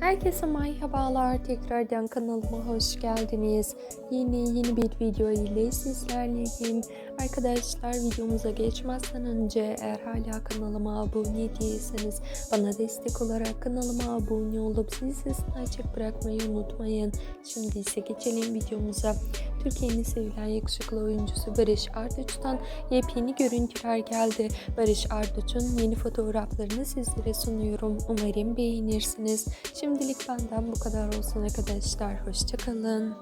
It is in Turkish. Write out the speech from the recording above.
Herkese merhabalar. Tekrardan kanalıma hoş geldiniz. Yeni yeni bir video ile sizlerleyim. Arkadaşlar videomuza geçmezden önce eğer hala kanalıma abone değilseniz bana destek olarak kanalıma abone olup zil sesini açık bırakmayı unutmayın. Şimdi ise geçelim videomuza. Türkiye'nin sevilen yakışıklı oyuncusu Barış Arduç'tan yepyeni görüntüler geldi. Barış Arduç'un yeni fotoğraflarını sizlere sunuyorum. Umarım beğenirsiniz. Şimdilik benden bu kadar olsun arkadaşlar. Hoşçakalın.